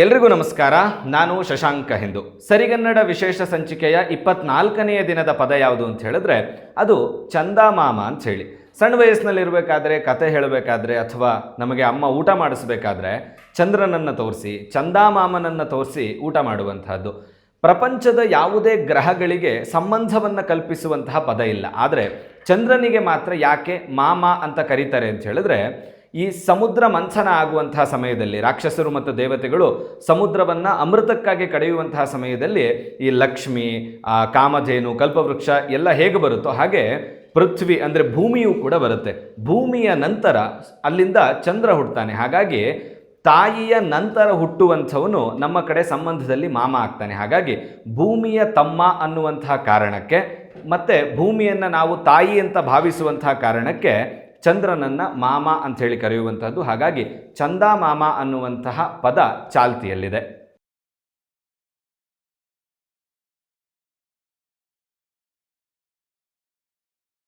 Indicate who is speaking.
Speaker 1: ಎಲ್ರಿಗೂ ನಮಸ್ಕಾರ. ನಾನು ಶಶಾಂಕ ಹಿಂದು. ಸರಿಗನ್ನಡ ವಿಶೇಷ ಸಂಚಿಕೆಯ ಇಪ್ಪತ್ನಾಲ್ಕನೆಯ ದಿನದ ಪದ ಯಾವುದು ಅಂತ ಹೇಳಿದ್ರೆ, ಅದು ಚಂದಾಮಾಮ ಅಂತ ಹೇಳಿ. ಸಣ್ಣ ವಯಸ್ಸಿನಲ್ಲಿರಬೇಕಾದ್ರೆ, ಕತೆ ಹೇಳಬೇಕಾದ್ರೆ ಅಥವಾ ನಮಗೆ ಅಮ್ಮ ಊಟ ಮಾಡಿಸ್ಬೇಕಾದ್ರೆ ಚಂದ್ರನನ್ನು ತೋರಿಸಿ, ಚಂದಾಮಾಮನನ್ನು ತೋರಿಸಿ ಊಟ ಮಾಡುವಂತಹದ್ದು. ಪ್ರಪಂಚದ ಯಾವುದೇ ಗ್ರಹಗಳಿಗೆ ಸಂಬಂಧವನ್ನು ಕಲ್ಪಿಸುವಂತಹ ಪದ ಇಲ್ಲ. ಆದರೆ ಚಂದ್ರನಿಗೆ ಮಾತ್ರ ಯಾಕೆ ಮಾಮ ಅಂತ ಕರೀತಾರೆ ಅಂತ ಹೇಳಿದ್ರೆ ಈ ಸಮುದ್ರ ಮಂಥನ ಆಗುವಂತಹ ಸಮಯದಲ್ಲಿ ರಾಕ್ಷಸರು ಮತ್ತು ದೇವತೆಗಳು ಸಮುದ್ರವನ್ನು ಅಮೃತಕ್ಕಾಗಿ ಕಡೆಯುವಂತಹ ಸಮಯದಲ್ಲಿ ಈ ಲಕ್ಷ್ಮಿ ಕಾಮಧೇನು, ಕಲ್ಪವೃಕ್ಷ ಎಲ್ಲ ಹೇಗೆ ಬರುತ್ತೋ ಹಾಗೆ ಪೃಥ್ವಿ ಅಂದರೆ ಭೂಮಿಯೂ ಕೂಡ ಬರುತ್ತೆ. ಭೂಮಿಯ ನಂತರ ಅಲ್ಲಿಂದ ಚಂದ್ರ ಹುಡ್ತಾನೆ ಹಾಗಾಗಿ ತಾಯಿಯ ನಂತರ ಹುಟ್ಟುವಂಥವನು ನಮ್ಮ ಕಡೆ ಸಂಬಂಧದಲ್ಲಿ ಮಾಮ ಆಗ್ತಾನೆ. ಹಾಗಾಗಿ ಭೂಮಿಯ ತಮ್ಮ ಅನ್ನುವಂತಹ ಕಾರಣಕ್ಕೆ ಮತ್ತು ಭೂಮಿಯನ್ನು ನಾವು ತಾಯಿ ಅಂತ ಭಾವಿಸುವಂತಹ ಕಾರಣಕ್ಕೆ ಚಂದ್ರನನ್ನು ಮಾಮ ಅಂತ ಹೇಳಿ ಕರೆಯುವಂಥದ್ದು ಹಾಗಾಗಿ ಚಂದಾ ಮಾಮ ಅನ್ನುವಂತಹ ಪದ ಚಾಲ್ತಿಯಲ್ಲಿದೆ.